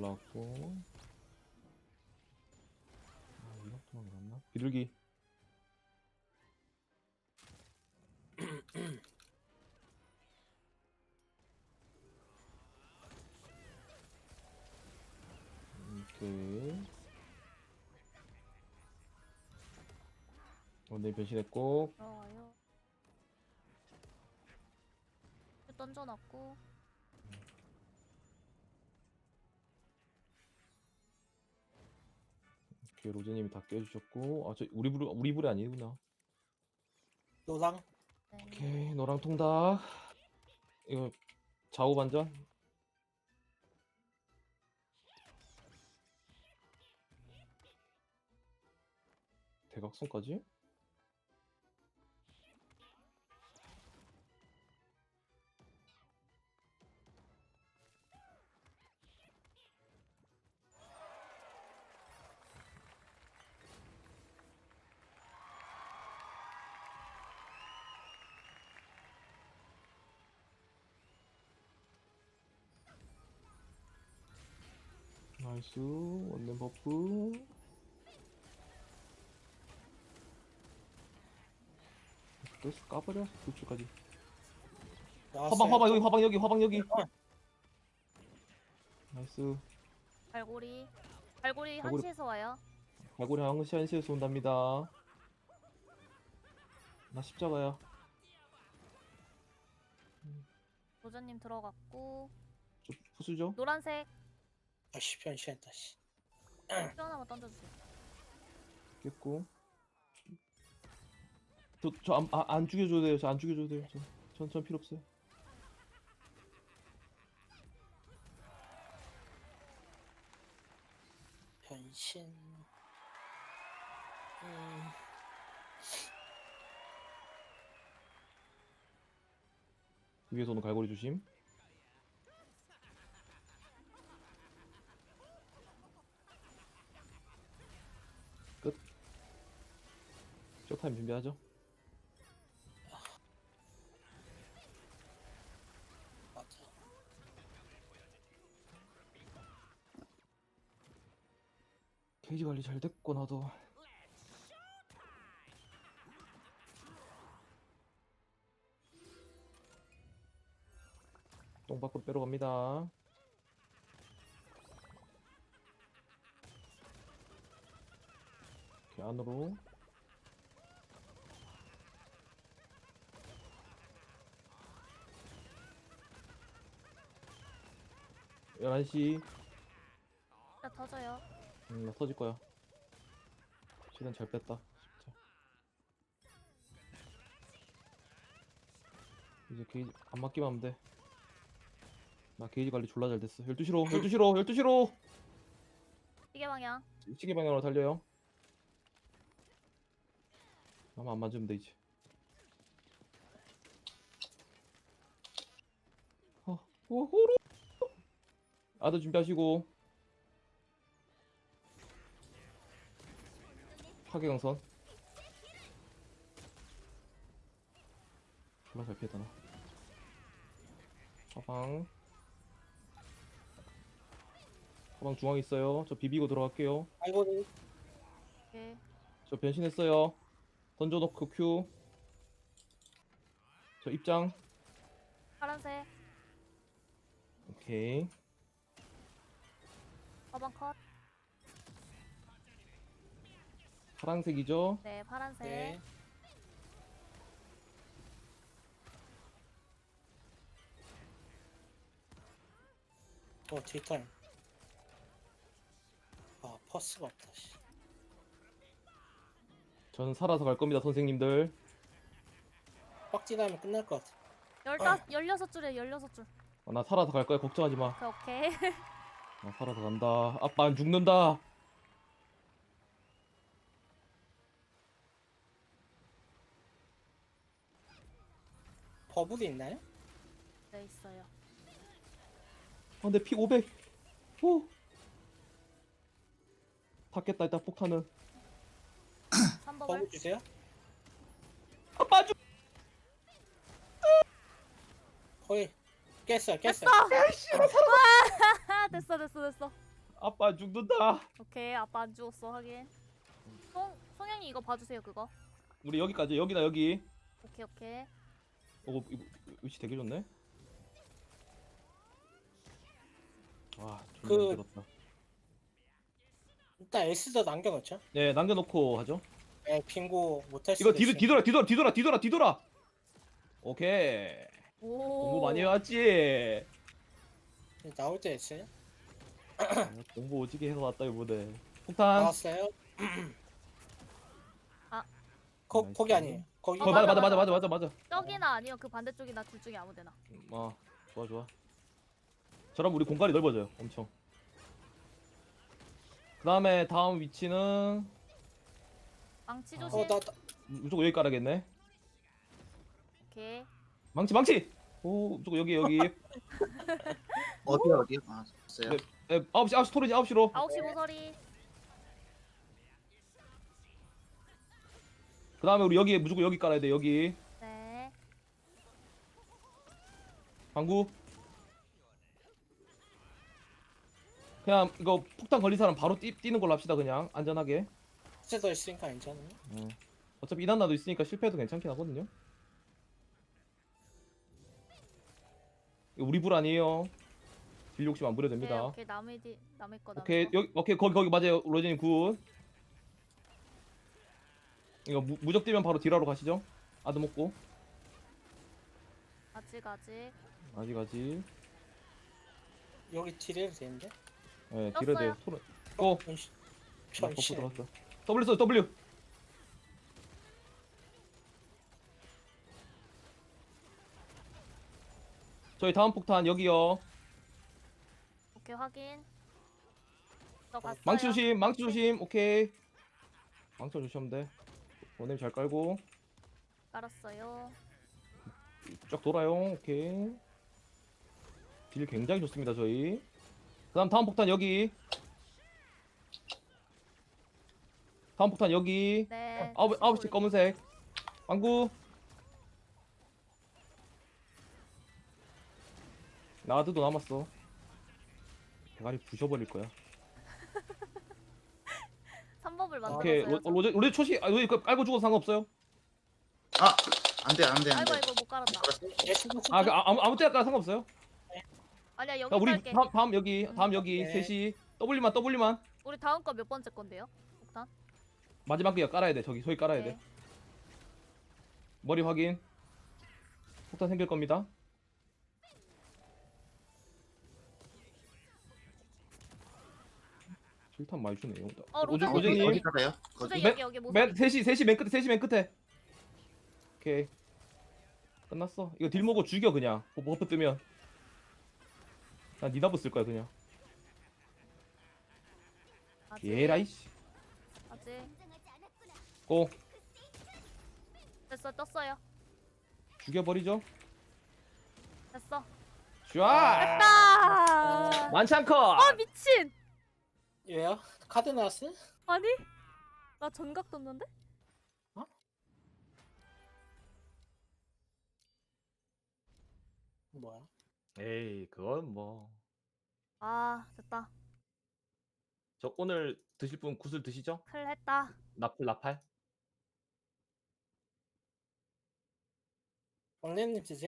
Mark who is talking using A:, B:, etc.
A: 나왔고. 아 이거 도망갔나? 비둘기. 오케이. 오늘 변신했고
B: 들어가요. 던져놨고
A: 오케이 로제님이 다 깨주셨고. 아저 우리 부리 우리 부리 아니구나.
C: 노랑?
B: 네.
A: 오케이 너랑 통닭. 이거 좌우 반전. 대각선까지 나이스. 원맨 버프. 됐어 까버려 도출까지.
C: 나왔어요.
A: 화방 화방 여기 화방 여기 화방 여기.
C: 어.
A: 나이스.
B: 갈고리. 갈고리
A: 갈고리-
B: 한시에서 와요.
A: 갈고리 항시 한시에서 온답니다. 나 십자가야
B: 도전님 들어갔고.
A: 저 푸수죠?
B: 노란색
C: 아씨 변신했다 씨.
B: 뼈 하나만 던져주세요.
A: 깼고 저저안 아, 안 죽여줘도 돼요 저 안 죽여줘도 돼요 저전 전 필요 없어요
C: 변신. 음,
A: 위에서 오는 갈고리 조심 끝. 쇼타임 준비하죠. 케이지 관리 잘 됐고 나도. 똥 밖으로 빼러 갑니다 이렇게 안으로 열한
B: 시자 터져요.
A: 음, 나 터질 거야. 시간 잘 뺐다. 진짜. 이제 게이지 안 맞기만 하면 돼. 나 게이지 관리 졸라 잘 됐어. 12시로, 12시로, 12시로!
B: 시계 방향.
A: 시계 방향으로 달려요. 안 맞으면 돼, 이제. 어, 오호로! 아들 준비하시고. 파괴강선. 졸라 잘 피했다, 나. 화방. 화방 중앙에 있어요. 저 비비고 들어갈게요.
C: 아이고
B: 오케이.
A: 저 변신했어요. 던져놓고 큐. 저 입장.
B: 파란색
A: 오케이.
B: 화방 컷.
A: 파란색이죠.
B: 네 파란색.
C: 네. 어 뒷타임. 아 퍼스가 없다 씨.
A: 저는 살아서 갈 겁니다, 선생님들.
C: 빡지나면 끝날 것 같아.
B: 열다 열여섯 줄에 열여섯 줄.
A: 아, 나 살아서 갈 거야. 걱정하지 마.
B: 오케이 오케이.
A: 나 살아서 간다. 아빠 안 죽는다.
C: 버블이 있나요?
B: 네 있어요.
A: 아, 내 피 500. 오. 다 깼다, 일단 폭탄은.
B: 3버블.
C: 버블 주세요.
A: 아빠 죽.
C: 거의 깼어요 깼어요.
B: 깼어. 아 됐어 됐어 됐어.
A: 아빠 죽는다.
B: 오케이 아빠 안 죽었어 하긴. 송 송영이 이거 봐주세요 그거.
A: 우리 여기까지 여기다 여기.
B: 오케이 오케이.
A: 어 이거 위치 되게 좋네. 와 존나
C: 그-
A: 힘들었다.
C: 일단 S도 남겨놓죠.
A: 네 남겨놓고 하죠.
C: 예, 빙고 못할 수도
A: 이거 뒤. 뒤돌아 뒤돌아 뒤돌아 뒤돌아 뒤돌아. 오케이.
B: 오.
A: 공부 많이 해왔지.
C: 나올 때 S요?
A: 공부 오지게 해서 왔다 이번에. 폭탄.
C: 나왔어요.
B: 아.
C: 거. 거기 아니에요. 거기
A: 어,
B: 어,
A: 맞아
B: 맞아,
A: 맞아 맞아
B: 맞아.
A: 맞아.
B: 저기나 아니면 그 반대쪽이나 둘 중에 아무데나.
A: 아 좋아 좋아. 저럼 우리 공간이 넓어져요. 엄청. 그 다음에 다음 위치는
B: 망치
A: 아.
B: 조심.
C: 어, 나, 나
A: 무조건 여기 깔아야겠네.
B: 오케이.
A: 망치 망치. 오 무조건 여기 여기.
D: 어디야 어디야? 아 됐어요.
A: 네. 에, 9시 9시 스토리지 9시로.
B: 아홉 시 모서리.
A: 그 다음에 우리 여기 무조건 여기 깔아야 돼 여기.
B: 네.
A: 방구. 그냥 이거 폭탄 걸린 사람 바로 뛰, 뛰는 걸로 합시다 그냥 안전하게.
C: S도 있으니까 괜찮아요.
A: 어. 어차피 이난나도 있으니까 실패해도 괜찮긴 하거든요. 이거 우리 불 아니에요. 딜 욕심 안 부려도
B: 네,
A: 됩니다.
B: 오케이 남의 뒤 남의 거 남의
A: 오케이
B: 거.
A: 여기 오케이 거기 거기 맞아요 로제님 굿. 이거 무, 무적 뛰면 바로 딜하러 가시죠. 아드 먹고
B: 아직 아직.
A: 아직 아직.
C: 여기 딜해도 되는데?
A: 예, 딜해도
B: 떴어요.
A: 돼. 토론. 고.
C: 변신.
A: 나 버프
C: 변신.
A: 들어갔어. W 써 W. 저희 다음 폭탄 여기요.
B: 오케이 확인. 저 봤어요.
A: 망치 조심, 망치 조심. 오케이. 망치 조심하면 돼. 원님 잘 깔고
B: 알았어요.
A: 쫙 돌아요. 오케이. 딜 굉장히 좋습니다 저희. 그 다음 다음 폭탄 여기. 다음 폭탄 여기.
B: 네.
A: 아홉 아홉 시 검은색. 방구. 나드도 남았어. 대가리 부셔버릴 거야.
B: 3법을 만들었어요.
A: 오케이 로, 로제 로제 초시 아 로제 깔고 죽어도 상관없어요.
D: 아 안 돼 안돼
B: 아이고
D: 안돼.
B: 아이고 못 깔았다.
C: S도
A: 아, 그, 아 아무 아무 때나 깔아 상관없어요.
B: 아니야 여기
A: 자, 우리
B: 깔게.
A: 다음, 다음 여기
B: 음.
A: 다음 여기
C: 네.
A: 셋이 W만 W만
B: 우리 다음 거 몇 번째 건데요? 폭탄.
A: 마지막 기가 깔아야 돼. 저기 저기 깔아야
B: 오케이.
A: 돼. 머리 확인. 폭탄 생길 겁니다. 실탄 많이 주네요.
B: 어,
A: 로제
B: 로제님.
D: 어디 어디 가요? 거기.
B: 로제
A: 맨-
B: 여기 여기 모서리.
A: 맨 셋이 셋이 맨 끝에 셋이 맨 끝에. 오케이. 끝났어. 이거 딜 먹고 죽여 그냥. 버- 버프 뜨면. 난 니다브 쓸 거야 그냥.
B: 아직.
A: 예라이씨. 고
B: 됐어 떴어요.
A: 죽여버리죠.
B: 됐어.
A: 슈아.
B: 아.
A: 만찬 컷.
B: 아 미친.
C: 왜요? 카드 나왔어요?
B: 아니? 나 전각 떴는데?
C: 뭐야?
A: 에이 그건 뭐.
B: 아 됐다.
A: 저 오늘 드실 분 굿을 드시죠?
B: 클 했다.
A: 나풀 나팔.
C: 왕래님 드세요?